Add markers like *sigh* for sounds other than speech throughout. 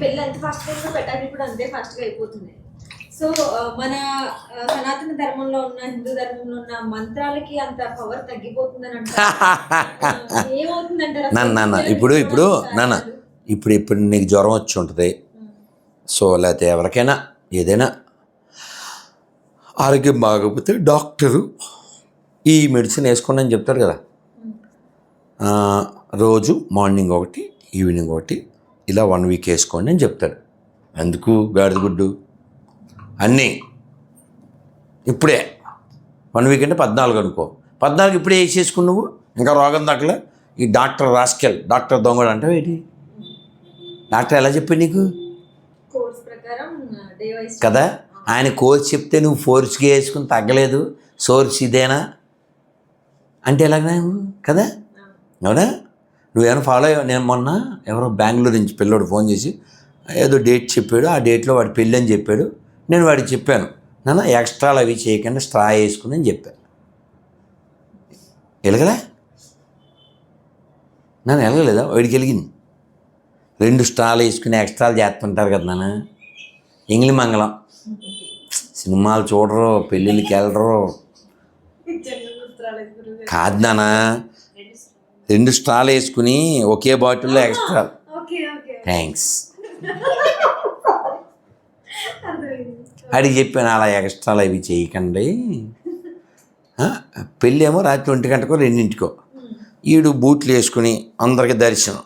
పెళ్ళి ఎంత ఫాస్ట్గా పెట్టాలి ఇప్పుడు అంతే ఫాస్ట్గా అయిపోతుంది. సో మన సనాతన ధర్మంలో ఉన్న హిందూ ధర్మంలో ఉన్న మంత్రాలకి అంత పవర్ తగ్గిపోతుందని అంటారు. *laughs* ఏమవుతుందంటారు? నాన్న ఇప్పుడు ఇప్పుడు నాన్న. ఇప్పుడు ఇప్పుడు నీకు జ్వరం వచ్చి ఉంటుంది. సో లేకపోతే ఎవరికైనా ఏదైనా ఆరోగ్యం బాగోకపోతే డాక్టరు ఈ మెడిసిన్ వేసుకోండి అని చెప్తారు కదా. రోజు మార్నింగ్ ఒకటి ఈవినింగ్ ఒకటి ఇలా వన్ వీక్ వేసుకోండి అని చెప్తాడు. ఎందుకు గాడిద గుడ్డు అన్నీ. ఇప్పుడే. వన్ వీక్ అంటే పద్నాలుగు అనుకో. పద్నాలుగు ఇప్పుడే వేసేసుకుని నువ్వు. ఇంకా రోగం దక్కలే ఈ డాక్టర్ రాస్కెల్ డాక్టర్ దొంగడు అంటావు ఏంటి? డాక్టర్ ఎలా చెప్పాడు నీకు? కోర్స్ కదా? ఆయన కోచ్ చెప్తే నువ్వు ఫోర్స్గా వేసుకుని తగ్గలేదు. సోర్స్ ఇదేనా? అంటే ఎలాగ నువ్వు? కదా? అవునా? నువ్వేమైనా ఫాలో అయ్యావు? నేను మొన్న ఎవరో బెంగళూరు నుంచి పిల్లోడు ఫోన్ చేసి ఏదో డేట్ చెప్పాడు ఆ డేట్లో వాడి పెళ్ళి అని చెప్పాడు. నేను వాడికి చెప్పాను. నాన్న ఎక్స్ట్రాలు అవి చేయకుండా స్ట్రా వేసుకుని అని చెప్పాను ఎలగలే? నన్ను ఎలగలేదా? వాడికి వెలిగింది రెండు స్టాల్ వేసుకుని ఎక్స్ట్రాలు చేస్తుంటారు కదా నాన్న. ఇంగ్లీ మంగళం. సినిమాలు చూడరు పెళ్ళిళ్ళకి వెళ్ళరు. కాదు నాన్న. రెండు స్టాల్ వేసుకుని ఒకే బాటిల్లో ఎక్స్ట్రా థ్యాంక్స్ అడిగి చెప్పాను అలా ఎక్స్ట్రాలు అవి చేయకండి. పెళ్ళేమో రాత్రి ఒంటి గంటకో రెండింటికో. ఈడు బూట్లు వేసుకుని అందరికి దర్శనం.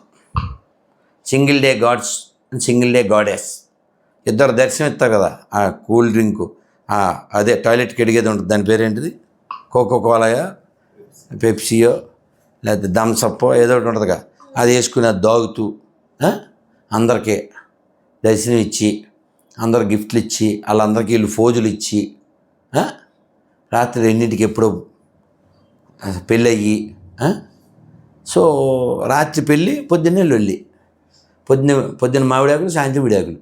Single day gods single day goddess. ఇద్దరు దర్శనం ఇస్తారు కదా ఆ కూల్ డ్రింకు. అదే టాయిలెట్కి అడిగేది ఉంటుంది దాని పేరేంటిది? కోకో కోలాయో పెప్సీయో లేకపోతే దంసప్పో ఏదో ఒకటి ఉంటుందిగా. అది వేసుకుని అది దాగుతూ అందరికీ దర్శనం ఇచ్చి అందరు గిఫ్ట్లు ఇచ్చి వాళ్ళందరికీ వీళ్ళు ఫోజులు ఇచ్చి రాత్రి రెండింటికి ఎప్పుడో పెళ్ళయ్యి సో రాత్రి పెళ్ళి పొద్దున్నే వెళ్ళి పొద్దున్న పొద్దున్న మామిడాకులు సాయంత్రం విడాకులు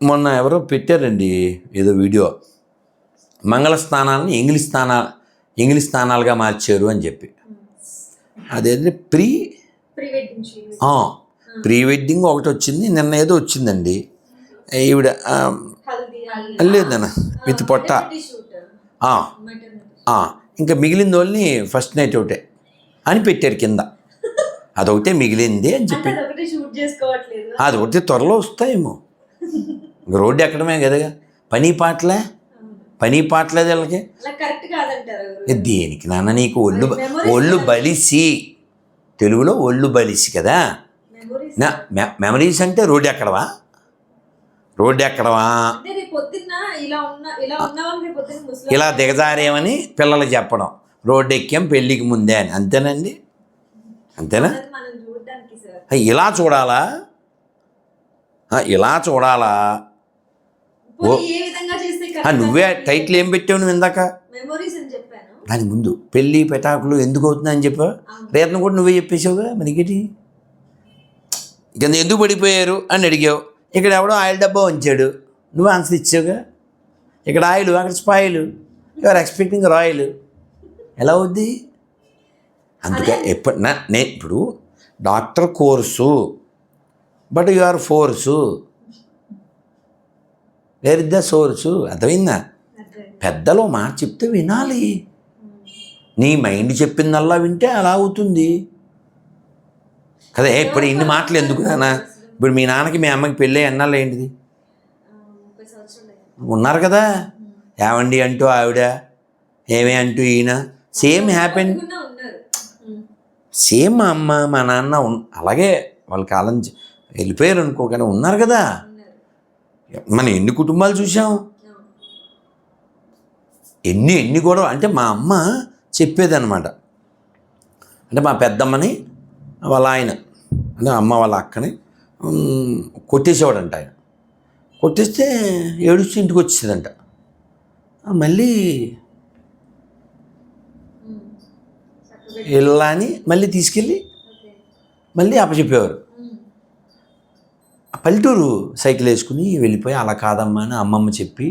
మొన్న ఎవరో పెట్టారండి ఏదో వీడియో. మంగళ స్థానాలను ఇంగ్లీష్ స్థానాలు ఇంగ్లీష్ స్థానాలుగా మార్చారు అని చెప్పి. అదేంటి? ప్రీ ప్రీ వెడ్డింగ్ ఒకటి వచ్చింది నిన్న ఏదో వచ్చిందండి. ఈవిడ లేదన్న విత్ పొట్ట. ఇంకా మిగిలిన వాళ్ళని ఫస్ట్ నైట్ ఒకటే అని పెట్టారు కింద. అదొకటే మిగిలింది అని చెప్పి. అది ఒకటి త్వరలో వస్తాయేమో. రోడ్డు ఎక్కడమే కదా పని పాటలే? పని పాటలేదు వీళ్ళకి? దేనికి నాన్న నీకు ఒళ్ళు ఒళ్ళు బలిసి తెలుగులో ఒళ్ళు బలిసి కదా? మెమొరీస్ నా మెమరీస్ అంటే రోడ్డు ఎక్కడవా? రోడ్డు ఎక్కడవా? ఇలా దిగజారేమని పిల్లలకు చెప్పడం. రోడ్డు ఎక్కాం పెళ్ళికి ముందే అని. అంతేనండి? అంతేనా? ఇలా చూడాలా? ఇలా చూడాలా పోనీ ఏ విధంగా చేస్తే ఆ, నువ్వే టైటిల్ ఏం పెట్టావు నువ్వు ఇందాక? దాని ముందు పెళ్ళి పెటాకులు ఎందుకు అవుతుందని చెప్పావు? రేతను కూడా నువ్వే చెప్పేసావుగా మనకిటి ఇక ఎందుకు పడిపోయారు అని అడిగావు. ఇక్కడ ఎవడో ఆయిల్ డబ్బా ఉంచాడు నువ్వు ఆన్సర్ ఇచ్చావుగా? ఇక్కడ ఆయిల్ అక్కడ స్పాయిల్. You're expecting royal. ఎలా అవుద్ది? అందుకే ఎప్పుడు నా నేను ఇప్పుడు doctor course but you are force. Where is the source అర్థమైందా. పెద్దలు మాట చెప్తే వినాలి. నీ మైండ్ చెప్పిందల్లా వింటే అలా అవుతుంది. కదా ఇప్పుడు ఇన్ని మాటలు ఎందుకు నాన్న? ఇప్పుడు మీ నాన్నకి మీ అమ్మకి పెళ్ళి ఎన్నాళ్ళు ఏంటిది. ఉన్నారు కదా? ఏమండి అంటూ ఆవిడ? ఏమి అంటూ ఈయన? Same happen. సేమ్ మా అమ్మ మా నాన్న అలాగే వాళ్ళ కాలం వెళ్ళిపోయారు అనుకో కానీ ఉన్నారు కదా? మనం ఎన్ని కుటుంబాలు చూసాం. ఎన్ని ఎన్ని గొడవ అంటే మా అమ్మ చెప్పేదన్నమాట అంటే మా పెద్దమ్మని వాళ్ళ ఆయన అంటే అమ్మ వాళ్ళ అక్కని కొట్టేసేవాడంట ఆయన కొట్టేస్తే ఏడుస్తూ ఇంటికి వచ్చేదంట మళ్ళీ ఉమ్. చక్కగా వెళ్ళా అని మళ్ళీ తీసుకెళ్ళి. మళ్ళీ అప్పచెప్పేవారు పల్లెటూరు సైకిల్ వేసుకుని వెళ్ళిపోయి అలా కాదమ్మా అని అమ్మమ్మ చెప్పి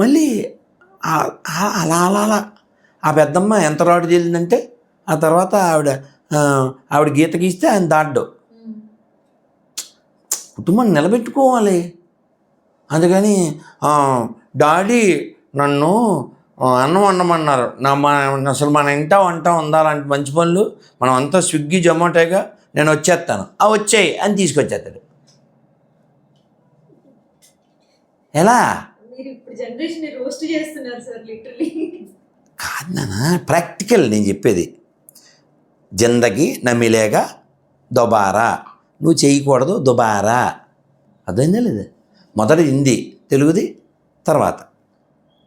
మళ్ళీ అలా అలా అలా. ఆ పెద్దమ్మ ఎంత రాడు చేసిందంటే ఆ తర్వాత ఆవిడ ఆవిడ గీత గీస్తే ఆయన దాడ్డు కుటుంబం కుటుంబాన్ని నిలబెట్టుకోవాలి. అందుకని డాడీ నన్ను అన్నం వండమన్నారు. నా మన అసలు మన ఇంట వంట ఉండాలంటే మంచి పనులు. మనం అంతా స్విగ్గీ జొమాటోగా నేను వచ్చేస్తాను ఆ వచ్చాయి అని తీసుకొచ్చేస్తాడు ఎలా? కాదు నాన్న ప్రాక్టికల్ నేను చెప్పేది. జిందగీ నమిలేగా దుబారా. నువ్వు చేయకూడదు దుబారా. అర్థమైందా లేదా? మొదటి హిందీ తెలుగుది తర్వాత.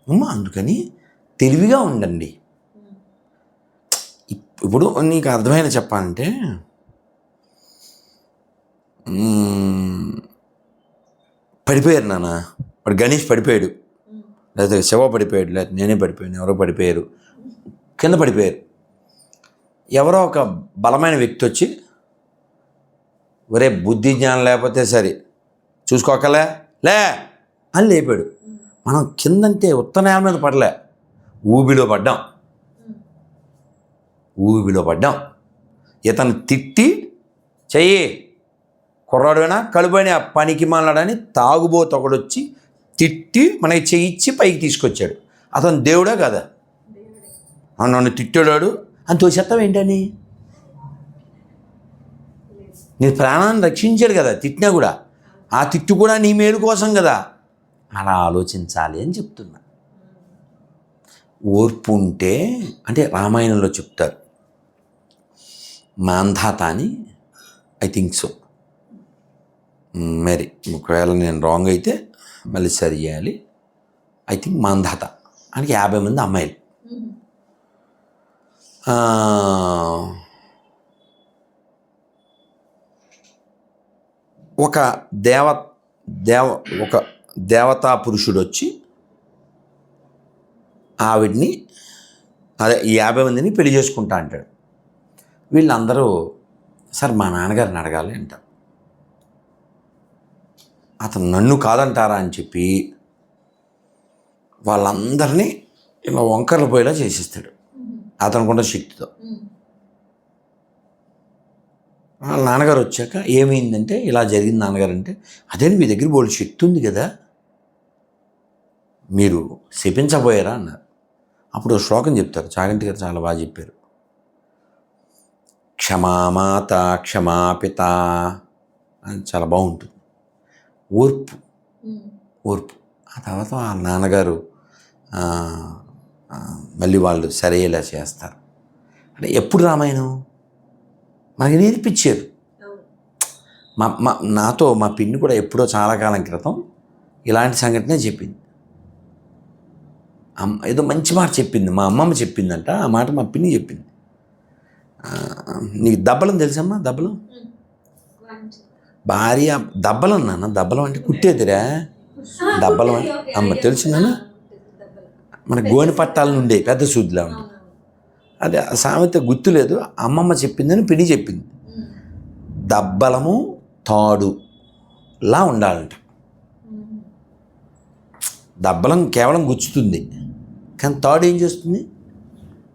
అమ్మ అందుకని తెలివిగా ఉండండి. ఇప్- ఇప్పుడు నీకు అర్థమైన చెప్పాలంటే పడిపోయారు నాన్న. వాడు గణేష్ పడిపోయాడు. లేకపోతే శివ పడిపోయాడు లేకపోతే నేనే పడిపోయాను ఎవరో పడిపోయారు. కింద పడిపోయారు. ఎవరో ఒక బలమైన వ్యక్తి వచ్చి ఒరే బుద్ధి జ్ఞానం లేకపోతే సరే చూసుకోకలే లే అని లేపాడు. మనం కిందంటే ఉత్తర నేల మీద పడలే. ఊబిలో పడ్డాం. ఊబిలో పడ్డాం. ఇతను తిట్టి చెయ్యి. కుర్రాడైనా కలుపైన పనికి మాలాడని తాగుబోతు ఒకడొచ్చి తిట్టి మనకి చేయిచ్చి పైకి తీసుకొచ్చాడు. అతను దేవుడా కదా? ఆ నన్ను తిట్టాడాడు. అని తోసేస్తాం ఏంటని? నీ ప్రాణాన్ని రక్షించాడు కదా తిట్టినా కూడా. ఆ తిట్టు కూడా నీ మేలు కోసం కదా. అలా ఆలోచించాలి అని చెప్తున్నా. ఓర్పు ఉంటే అంటే రామాయణంలో చెప్తారు. మాంధాత అని ఐ థింక్ సో. మరి ఒకవేళ నేను రాంగ్ అయితే మళ్ళీ సరి చేయాలి. ఐ థింక్ మందత ఆయనకి యాభై మంది అమ్మాయిలు. ఒక దేవ దేవ ఒక దేవతా పురుషుడు వచ్చి ఆవిడ్ని అదే యాభై మందిని పెళ్ళి చేసుకుంటా అంటాడు. వీళ్ళందరూ సార్ మా నాన్నగారిని అడగాలి అంటారు. అతను నన్ను కాదంటారా అని చెప్పి వాళ్ళందరినీ ఇలా వంకర్లు పోయేలా చేసేస్తాడు. అతనుకున్న శక్తితో. వాళ్ళ నాన్నగారు వచ్చాక ఏమైందంటే ఇలా జరిగింది నాన్నగారు అంటే అదే మీ దగ్గర బోల్డ్ శక్తి ఉంది కదా మీరు శపించబోయారా అన్నారు. అప్పుడు శ్లోకం చెప్తారు చాగంటి గారు చాలా బాగా చెప్పారు. క్షమామాత క్షమాపిత అని చాలా బాగుంటుంది. ఓర్పు. ఓర్పు. ఆ తర్వాత నాన్నగారు ఆ, ఆ, మళ్ళీ వాళ్ళు సరేలా చేస్తారు. అంటే ఎప్పుడు రామాయణం? మనకి నేర్పించారు. మా మా నాతో మా పిన్ని కూడా ఎప్పుడో చాలా కాలం క్రితం ఇలాంటి సంఘటనే చెప్పింది. అమ్మ ఏదో మంచి మాట చెప్పింది. మా అమ్మమ్మ చెప్పిందంట ఆ మాట మా పిన్ని చెప్పింది. నీకు దబ్బలం తెలుసమ్మా దబ్బలం? భార్య దబ్బలం నాన్న దబ్బలం అంటే కుట్టేదిరా? దబ్బలం అమ్మ తెలిసిందనా మన గోని పట్టాల నుండే పెద్ద సూదిలా ఉంది అదే ఆ సామెత గుర్తులేదు అమ్మమ్మ చెప్పిందని పిడి చెప్పింది. దబ్బలము తాడు లా ఉండాలంట. దబ్బలం కేవలం గుచ్చుతుంది కానీ తాడు ఏం చేస్తుంది?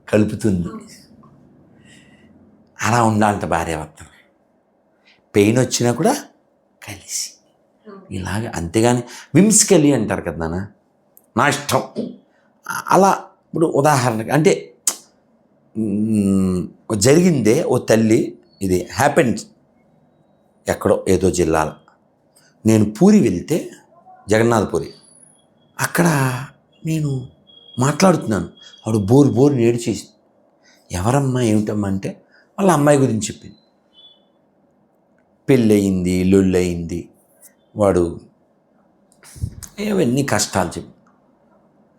కలుపుతుంది. అలా ఉండాలంట భార్యాభర్తలు. పెయిన్ వచ్చినా కూడా కలిసి. ఇలాగ అంతేగాని విమ్స్కెళ్ళి అంటారు కదా నాన్న. నా ఇష్టం. అలా ఇప్పుడు ఉదాహరణకి అంటే జరిగిందే ఓ తల్లి ఇది హ్యాపెన్స్ ఎక్కడో ఏదో జిల్లాలో. నేను పూరి వెళ్తే జగన్నాథపురి అక్కడ నేను మాట్లాడుతున్నాను. ఆవిడ బోరు బోరు నేడిచేసి ఎవరమ్మా ఏమిటమ్మా అంటే వాళ్ళ అమ్మాయి గురించి చెప్పింది. పెళ్ళయింది లొల్లయింది. వాడు ఇవన్నీ కష్టాలు చెప్పి.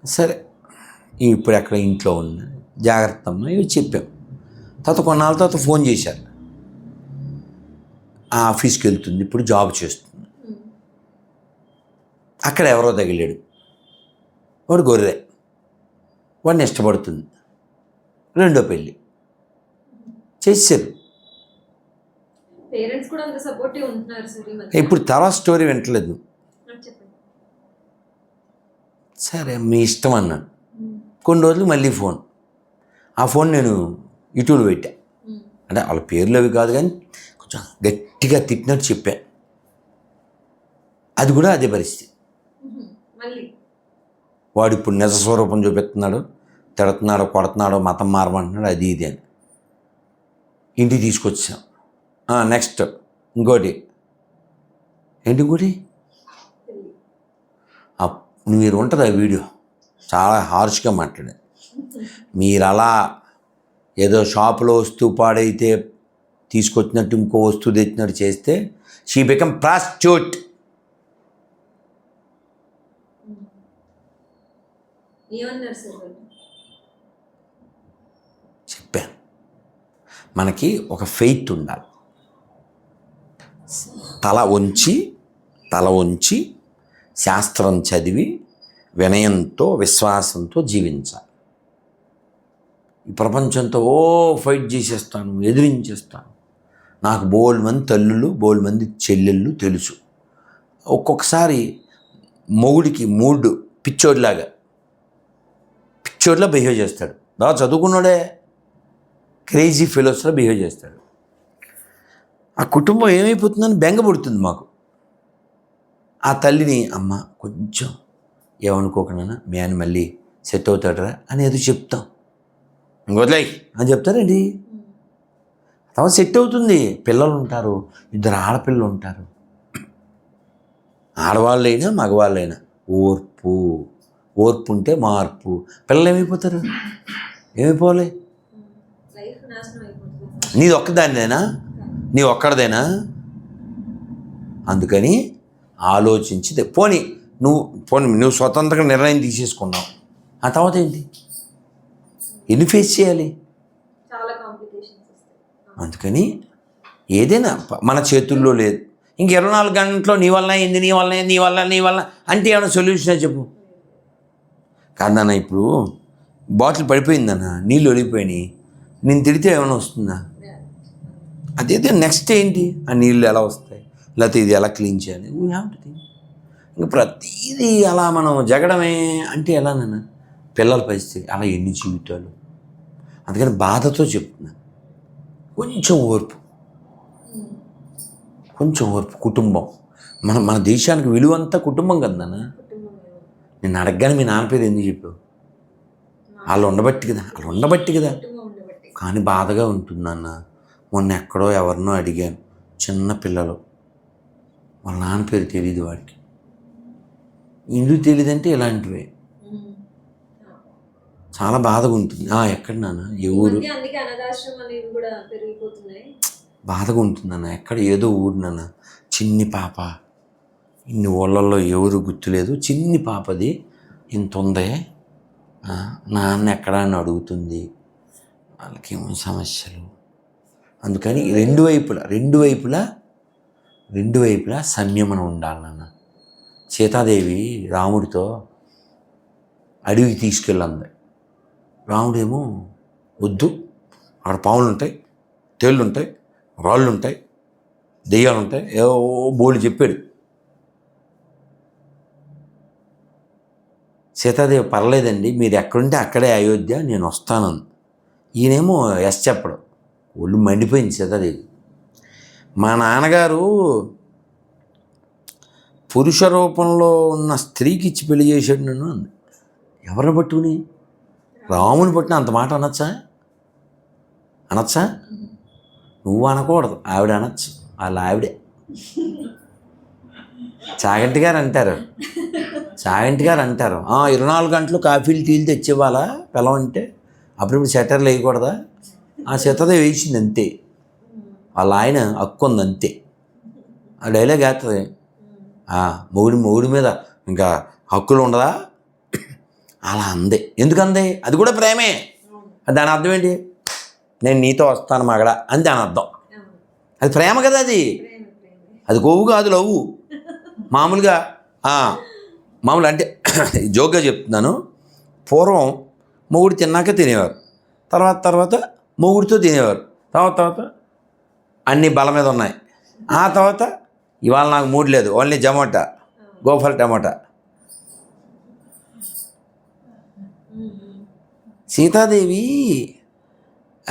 సరే ఇప్పుడు ఎక్కడ ఇంట్లో ఉంది జాగ్రత్త అమ్మా ఇవి చెప్పాం. తర్వాత కొన్నాళ్ళ తర్వాత ఫోన్ చేశారు. ఆ ఆఫీస్కి వెళ్తుంది ఇప్పుడు జాబ్ చేస్తుంది. అక్కడ ఎవరో తగిలాడు. వాడు గొర్రె. వాడిని ఇష్టపడుతుంది. రెండో పెళ్ళి. చేశారు పేరెంట్స్ కూడా అంత సపోర్టివ్ ఉంటున్నారు సార్ ఈ మధ్య. ఇప్పుడు తర్వాత స్టోరీ వింటలేదు సరే మీ ఇష్టం అన్నాను కొన్ని రోజులు మళ్ళీ ఫోన్. ఆ ఫోన్ నేను యూట్యూబ్లో పెట్టా. అంటే వాళ్ళ పేర్లు అవి కాదు కానీ కొంచెం గట్టిగా తిట్టినట్టు చెప్పా. అది కూడా అదే పరిస్థితి. వాడు ఇప్పుడు నిజ స్వరూపం చూపిస్తున్నాడు. తిడుతున్నాడు కొడుతున్నాడు మతం మారమంటున్నాడు అది ఇది అని. ఇంటికి తీసుకొచ్చాం. నెక్స్ట్ ఇంకోటి. ఏంటి ఇంకోటి? మీరు ఉంటుంది ఆ వీడియో. చాలా హార్ష్గా మాట్లాడారు మీరు అలా ఏదో షాపులో వస్తువు పాడైతే తీసుకొచ్చినట్టు ఇంకో వస్తువు తెచ్చినట్టు చేస్తే షీ బికమ్ వాళ్ళు? చెప్పాను. మనకి ఒక ఫెయిత్ ఉండాలి. తల ఉంచి తల ఉంచి శాస్త్రం చదివి వినయంతో విశ్వాసంతో జీవించాలి. ఈ ప్రపంచంతో ఓ ఫైట్ చేసేస్తాను ఎదిరించేస్తాను. నాకు బోల్ మంది తల్లులు బోల్ మంది చెల్లెళ్ళు తెలుసు. ఒక్కొక్కసారి మొగుడికి మూడు పిచ్చోడిలాగా. పిచ్చోడిలా బిహేవ్ చేస్తాడు. బాగా చదువుకున్నాడే క్రేజీ ఫెలోస్లో బిహేవ్ చేస్తాడు. ఆ కుటుంబం ఏమైపోతుందని బెంగ పుడుతుంది మాకు. ఆ తల్లిని అమ్మ కొంచెం ఏమనుకోకుండా మీ ఆయన మళ్ళీ సెట్ అవుతాడరా అని ఏదో చెప్తాం. ఇంకొదిలేయ్ అని చెప్తారండి. తర్వాత సెట్ అవుతుంది. పిల్లలు ఉంటారు ఇద్దరు ఆడపిల్లలు ఉంటారు. ఆడవాళ్ళైనా మగవాళ్ళైనా ఓర్పు ఓర్పు ఉంటే మార్పు. పిల్లలు ఏమైపోతారు? అయిపోతుంది. నీది ఒక్కదానిదేనా? నీ ఒక్కడదేనా? అందుకని ఆలోచించి పోనీ నువ్వు పోనీ నువ్వు స్వతంత్రంగా నిర్ణయం తీసేసుకున్నావు. ఆ తర్వాత ఏంటి? ఎన్ని ఫేస్ చేయాలి? అందుకని ఏదైనా మన చేతుల్లో లేదు. ఇంక ఇరవై నాలుగు గంటల్లో నీ వల్ల ఏంది? నీ వల్ల ఏంది, నీ వల్ల నీ వల్ల అంటే ఏమైనా సొల్యూషన్ చెప్పు. కాదన్న ఇప్పుడు బాటిల్ పడిపోయిందన్న నీళ్ళు ఒలిగిపోయినాయి. నేను తిడితే ఏమైనా వస్తుందా? అదైతే నెక్స్ట్ ఏంటి? ఆ నీళ్ళు ఎలా వస్తాయి? లేకపోతే ఇది ఎలా క్లీన్ చేయాలి? వీ హ్యావ్ టు థింక్ ఇంకా ప్రతిదీ అలా మనం జగడమే అంటే ఎలానన్నా పిల్లల పరిస్థితి. అలా ఎన్ని జీవితాలు? అందుకని బాధతో చెప్తున్నా. కొంచెం ఓర్పు. కొంచెం ఓర్పు. కుటుంబం. మన మన దేశానికి విలువంతా కుటుంబం కదా నాన్న. నేను అడగగానే మీ నాన్న పేరు ఎందుకు చెప్పావు? వాళ్ళు ఉండబట్టి కదా. వాళ్ళు ఉండబట్టి కదా. కానీ బాధగా ఉంటుందన్న. మొన్న ఎక్కడో ఎవరినో అడిగాను. చిన్న పిల్లలు. వాళ్ళ నాన్న పేరు తెలియదు వాడికి. ఎందుకు తెలియదంటే ఇలాంటివే. చాలా బాధగా ఉంటుంది. ఆ, ఎక్కడ నాన్న? ఏ ఊరు. బాధగా ఉంటుందన్న ఎక్కడ ఏదో ఊరు నాన్న. చిన్ని పాప. ఇన్ని ఊళ్ళల్లో ఎవరు గుర్తులేదు. చిన్ని పాపది ఇంత ఉందే. నాన్న ఎక్కడా అని అడుగుతుంది. వాళ్ళకేమో సమస్యలు. అందుకని రెండు వైపులా రెండు వైపులా రెండు వైపులా సంయమనం ఉండాలి నాన్న. సీతాదేవి రాముడితో అడవికి తీసుకెళ్ళంది. రాముడేమో వద్దు అక్కడ పావులు ఉంటాయి తేళ్ళు ఉంటాయి రాళ్ళు ఉంటాయి దెయ్యాలు ఉంటాయి ఏవో బోళ్ళు చెప్పాడు. సీతాదేవి పర్లేదండి మీరు ఎక్కడుంటే అక్కడే అయోధ్య నేను వస్తాను. ఈయనేమో ఎస్ చెప్పడం. ఒళ్ళు మండిపోయింది సీతాదేవి. మా నాన్నగారు పురుష రూపంలో ఉన్న స్త్రీకి ఇచ్చి పెళ్ళి చేశాడు నన్ను అంది. ఎవరిని పట్టుకుని? రాముని పట్టిన అంత మాట అనొచ్చా? అనొచ్చా? నువ్వు అనకూడదు ఆవిడ అనొచ్చు. వాళ్ళ ఆవిడే. చాగంటి గారు అంటారు. చాగంటి గారు అంటారు. ఇరవై నాలుగు గంటలు కాఫీలు టీలు తెచ్చేవాళ్ళ పిలవంటే అంటే అప్పుడప్పుడు షట్టర్లు వేయకూడదా? ఆ శతదే వేసింది అంతే వాళ్ళ ఆయన హక్కు ఉంది అంతే ఆ డైలాగ్ వేస్తుంది ఆ, మొగుడి మొగుడి మీద ఇంకా హక్కులు ఉండదా? అలా అందే. ఎందుకు అందే? అది కూడా ప్రేమే. దాని అర్థం ఏంటి? నేను నీతో వస్తాను మగడ అని దాని అర్థం. అది ప్రేమ కదా అది? అది కొవ్వు కాదు లవ్వు. మామూలుగా మామూలు అంటే జోక్గా చెప్తున్నాను. పూర్వం మొగుడు తిన్నాక తినేవారు. తర్వాత తర్వాత మొగుడితో తినేవారు. తర్వాత తర్వాత అన్ని బల మీద ఉన్నాయి. ఆ తర్వాత ఇవాళ నాకు మూడు లేదు. ఓన్లీ జమోటా గోఫర్ టమోటా. సీతాదేవి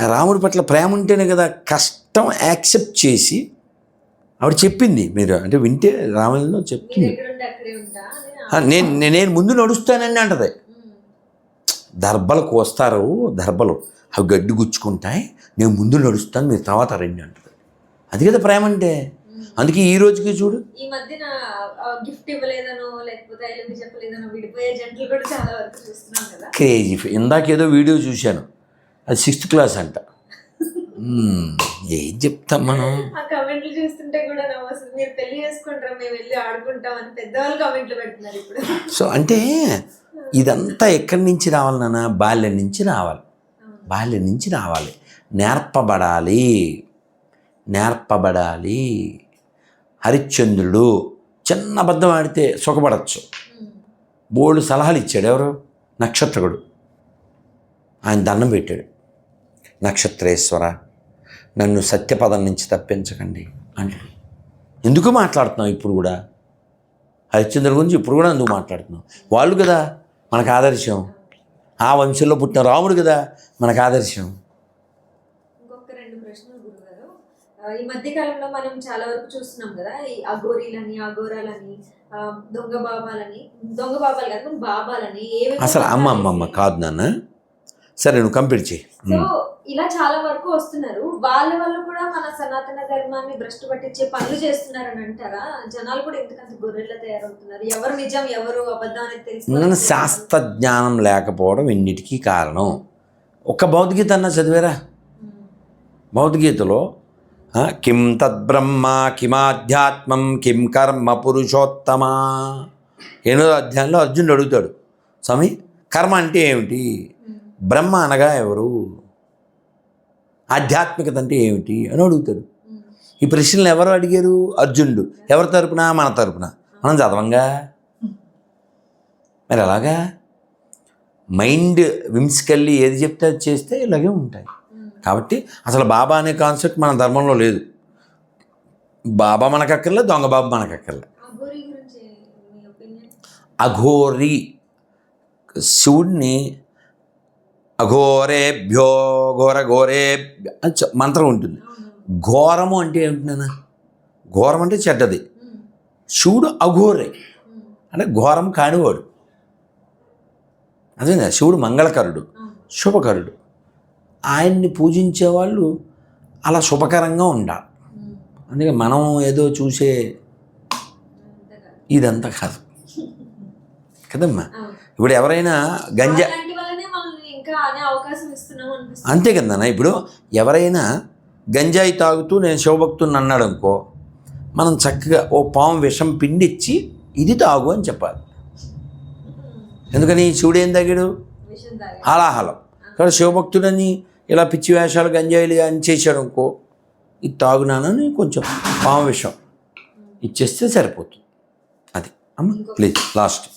రాముడి పట్ల ప్రేమ ఉంటేనే కదా కష్టం యాక్సెప్ట్ చేసి ఆవిడ చెప్పింది. మీరు అంటే వింటే రామాయణంలో చెప్తుంది. నేను నేను ముందు నడుస్తానండి అంటది. ఉమ్. దర్బలు కోస్తారు దర్బలు అవి గడ్డి గుచ్చుకుంటాయి నేను ముందు నడుస్తాను మీరు తర్వాత రండి అంటది అది కదా ప్రేమ అంటే? అందుకే ఈ రోజుకి చూడు. ఈ మధ్యన గిఫ్ట్ ఇవ్వలేదనో లేకపోతే ఐ లవ్ చెప్పలేదనో విడిపోయే జంటలు కూడా చాలా వరకు చూస్తున్నాం కదా. క్రేజీ ఇందాక ఏదో వీడియో చూశాను. అది సిక్స్త్ క్లాస్ అంట. ఏం చెప్తాం మనం? ఆ కమెంట్లు చూస్తుంటే కూడా నవ్వస్తుంది మీరు పెళ్ళి చేసుకుంటారా మేము వెళ్ళి ఆడుకుంటాం అని పెద్దవాళ్ళు కమెంట్లు పెడుతున్నారు ఇప్పుడు. సో అంటే ఇదంతా ఎక్కడి నుంచి రావాలి నాన్న? బాల్యం నుంచి రావాలి. బాల్యం నుంచి రావాలి. నేర్పబడాలి. నేర్పబడాలి. హరిశ్చంద్రుడు చిన్న అబద్ధం ఆడితే సుఖపడచ్చు. బోల్డ్ సలహాలు ఇచ్చాడు ఎవరు? నక్షత్రకుడు. ఆయన దండం పెట్టాడు. నక్షత్రేశ్వర నన్ను సత్యపదం నుంచి తప్పించకండి అంటాడు. ఎందుకు మాట్లాడుతున్నావు ఇప్పుడు కూడా? హరిశ్చంద్రుడి గురించి ఇప్పుడు కూడా ఎందుకు మాట్లాడుతున్నావు? వాళ్ళు కదా మనకు ఆదర్శం. ఆ వంశంలో పుట్టిన రాముడు కదా మనకు ఆదర్శం. ఇంకొక రెండు ప్రశ్నలు గురుగారు. ఆ, ఈ మధ్య కాలంలో మనం చాలా వరకు చూస్తున్నాం కదా ఈ అఘోరీలని అఘోరాలని దొంగ బాబాలని దొంగ బాబాలు కాదు బాబాలని అసలు అమ్మ అమ్మ కాదు నాన్న. సరే నువ్వు కంప్లీట్ చేయి. ఇలా చాలా వరకు వస్తున్నారు. వాళ్ళ వల్ల కూడా మన సనాతన ధర్మాన్ని భ్రష్టు పట్టించే పనులు చేస్తున్నారని అంటారా? జనాలు కూడా ఎందుకంత గొర్రెల్లా తయారవుతున్నారు. ఎవరు నిజం ఎవరు అబద్ధం అనేది తెలుసుకోవాలి శాస్త్ర జ్ఞానం లేకపోవడం ఎన్నిటికీ కారణం. ఒక్క భౌతికత అన్న చదివారా భౌతికగీతలో ఆ, కిం తద్బ్రహ్మ కిమాధ్యాత్మం కిం కర్మ పురుషోత్తమ ఎనిమిదో అధ్యాయంలో అర్జునుడు అడుగుతాడు స్వామి కర్మ అంటే ఏమిటి? బ్రహ్మ అనగా ఎవరు? ఆధ్యాత్మికత అంటే ఏమిటి అని అడుగుతాడు. ఈ ప్రశ్నలు ఎవరు అడిగారు? అర్జునుడు. ఎవరి తరపున? మన తరపున? మనం చదవంగా? మరి అలాగా? మైండ్ విమ్స్కెళ్ళి ఏది చెప్తే అది చేస్తే ఇలాగే ఉంటాయి. కాబట్టి అసలు బాబా అనే కాన్సెప్ట్ మన ధర్మంలో లేదు. బాబా మనకక్కర్లే దొంగ బాబు మనకక్కర్లే. అఘోరి శివుడిని అఘోరేభ్యో ఘోర ఘోరే అని మంత్రం ఉంటుంది. ఘోరము అంటే ఏమిటి ఘోరం అంటే చెడ్డది. శివుడు అఘోరే. అంటే ఘోరం కానివాడు. అదే శివుడు మంగళకరుడు శుభకరుడు. ఆయన్ని పూజించే వాళ్ళు అలా శుభకరంగా ఉండాలి. అందుకే మనం ఏదో చూసే ఇదంతా కాదు. కదమ్మా? ఇప్పుడు ఎవరైనా గంజా ఇంకా అనే అవకాశం ఇస్తున్నాం అనిపిస్తుంది. అంతే కదన్నా ఇప్పుడు ఎవరైనా గంజాయి తాగుతూ నేను శివభక్తుని అన్నాడు అనుకో మనం చక్కగా ఓ పాము విషం పిండిచ్చి ఇది తాగు అని చెప్పాలి. ఎందుకని? శివుడు ఏం తాగాడు? హాలాహలం. కాబట్టి శివభక్తుడని ఇలా పిచ్చి వేషాలు గంజాయిలు అని చేశాడు అనుకో ఇది తాగునానని కొంచెం పాము విషం ఇచ్చేస్తే సరిపోతుంది. అది అమ్మ ప్లీజ్ లాస్ట్.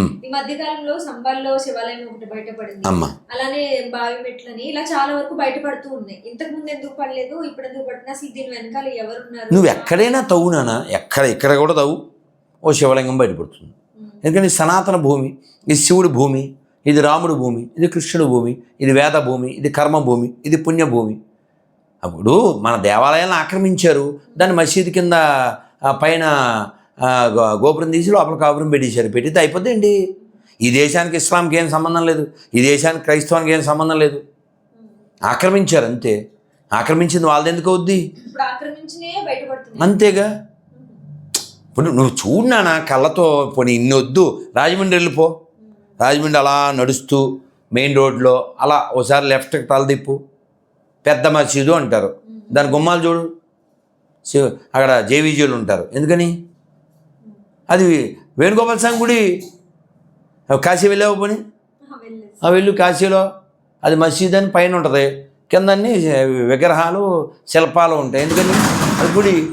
ఈ మధ్య కాలంలో సంబాల్లో శివాలయం ఒకటి బయటపడింది. అలానే బావి మెట్లని ఇలా చాలా వరకు బయటపడుతూ ఉన్నాయి. ఇంతకు ముందు ఎందుకు పడలేదు? ఇప్పుడు ఎందుకు పడుతుంది అసలు దీని వెనకాల ఎవరున్నారు? నువ్వు ఎక్కడైనా తవ్వునానా ఎక్కడ ఇక్కడ కూడా తవ్వు. ఓ శివలింగం బయటపడుతుంది. ఎందుకంటే సనాతన భూమి ఇది శివుడి భూమి ఇది రాముడి భూమి ఇది కృష్ణుడి భూమి ఇది వేద భూమి ఇది కర్మ భూమి ఇది పుణ్యభూమి అప్పుడు మన దేవాలయాలను ఆక్రమించారు. దాన్ని మసీదు కింద పైన గోపురం తీసి లోపల కాపురం పెట్టేశారు. పెట్టితే అయిపోద్దండి. ఈ దేశానికి ఇస్లాంకి ఏం సంబంధం లేదు. ఈ దేశానికి క్రైస్తవానికి ఏం సంబంధం లేదు. ఆక్రమించారు అంతే. ఆక్రమించింది వాళ్ళది ఎందుకు అవుద్ది? అంతేగా? ఇప్పుడు నువ్వు చూడనా కళ్ళతో పోనీ ఇన్ని వద్దు. రాజమండ్రి వెళ్ళిపో. రాజమండ్రి అలా నడుస్తూ మెయిన్ రోడ్లో అలా ఒకసారి లెఫ్ట్కి తలదిప్పు. పెద్ద మసీదు అంటారు. దాని గుమ్మాలు చూడు. అక్కడ జేవీజీలు ఉంటారు. ఎందుకని? అది వేణుగోపాల స్వామి గుడి? కాశీ వెళ్ళావు పోనీ? ఆ వెళ్ళు కాశీలో. అది మసీద్ అని పైన ఉంటుంది. కిందన్ని విగ్రహాలు శిల్పాలు ఉంటాయి. ఎందుకని? అది గుడి.